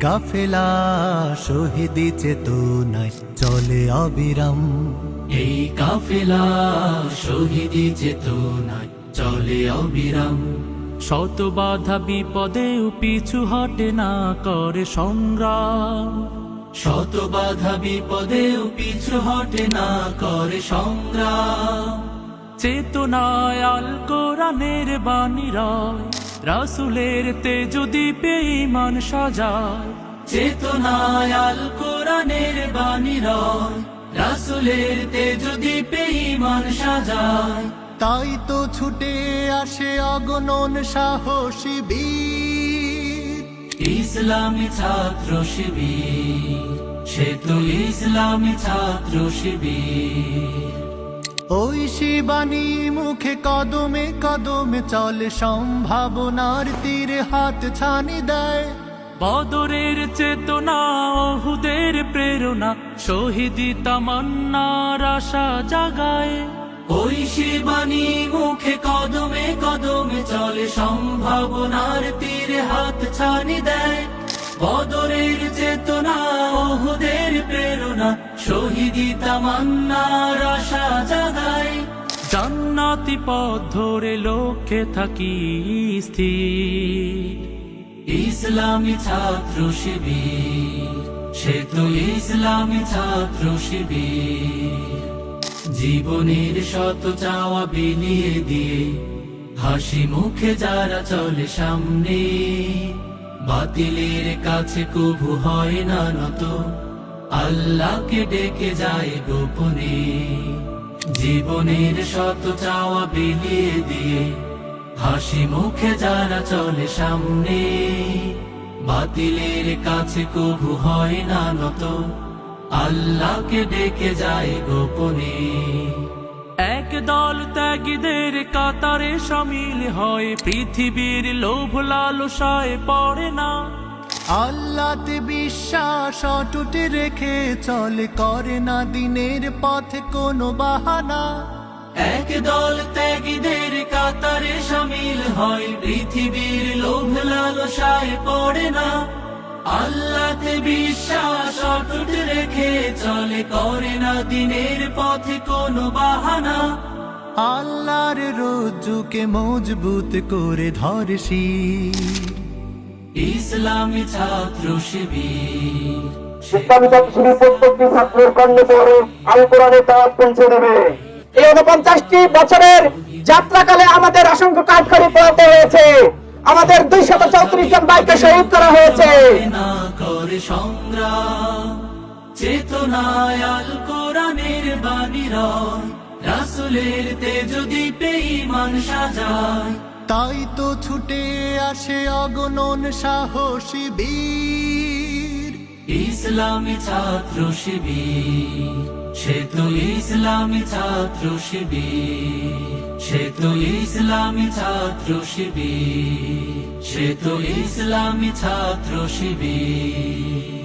কাফেলা শহীদি চেতনায় চলে অবিরাম। এই কাফেলা শহীদি চেতনায় চলে অবিরাম। শত বাধা বিপদেও পিছু হটে না করে সংগ্রাম। শত বাধা বিপদেও পিছু হটে না করে সংগ্রাম। চেতনায় আল কোরআনের বাণী রয়। রাসুলের তেজ দ্বীপে ইমান সাজায়। চেতনায় আল কোরআনের বাণী রয়। রাসুলের তেজ দ্বীপে ইমান সাজায়। তাই তো ছুটে আসে অগণন সাহসী বীর। ইসলামী ছাত্র শিবির সে তো ইসলামী ছাত্র শিবির। ওই শিবানী মুখে কদমে কদমে চলে সম্ভাবনার তীরে হাত ছানি দেয়। বদরের চেতনা অহুদের প্রেরণা শহীদি তামান্নার আশা জাগায়। ওই শিবানী মুখে কদমে কদমে চলে সম্ভাবনার তীরে হাত ছানি দেয়। বদরের শহীদি তামান্নার আশা জাগায় জান্নাতি পথ ধরে লক্ষ্যে থাকি স্থির। ইসলামী ছাত্র শিবির, সে তো ইসলামী ছাত্র শিবির। জীবনের শত চাওয়া বিলিয়ে দিয়ে, হাসি মুখে যারা চলে সামনে, বাতিলের কাছে কবু হয় না নত। আল্লাহকে ডেকে যায় গোপনে, জীবনের শত চাওয়া বিলিয়ে দিয়ে। হাসি মুখে যারা চলে সামনে, বাতিলের কাছে কবু হয় না নত। আল্লাহকে ডেকে যায় গোপনে। এক দল ত্যাগীদের কাতারে সামিল হয়, পৃথিবীর লোভ লালসায় পড়ে না। আল্লাতে বিশ্বাস অটুট রেখে চলে করে না দিনের পথে কোনো বাহানা। এক দল ত্যাগীদের কাতারে সামিল হয় পৃথিবীর লোভ লালসায় পড়ে না। আল্লাহতে বিশ্বাস অটুট রেখে চলে করে না দিনের পথে কোনো বাহানা। আল্লাহর রজ্জুকে মজবুত করে ধরে শির। ইসলামী ছাত্র শিবির। ইসলামী ছাত্রী প্রত্যেকটি ছাত্রের কর্ণে পরে আল কোরআনে তাওয়াত পৌঁছে দেবে। এই উনপঞ্চাশটি বছরের যাত্রাকালে আমাদের অসংখ্য কাঠখড়ি পোড়াতে হয়েছে। আমাদের দুইশত চৌত্রিশ জন ভাইকে শহীদ করা হয়েছে। চেতনায় আল কোরআনের বাণী রয়। রাসুলের তেজ দ্বীপে ইমান সাজায়। তাই তো ছুটে আসে অগণন সাহসী বীর। ইসলামী ছাত্র শিবির, সে তো ইসলামী ছাত্র শিবির, সে তো ইসলামী ছাত্র শিবির, সে তো ইসলামী ছাত্র শিবির।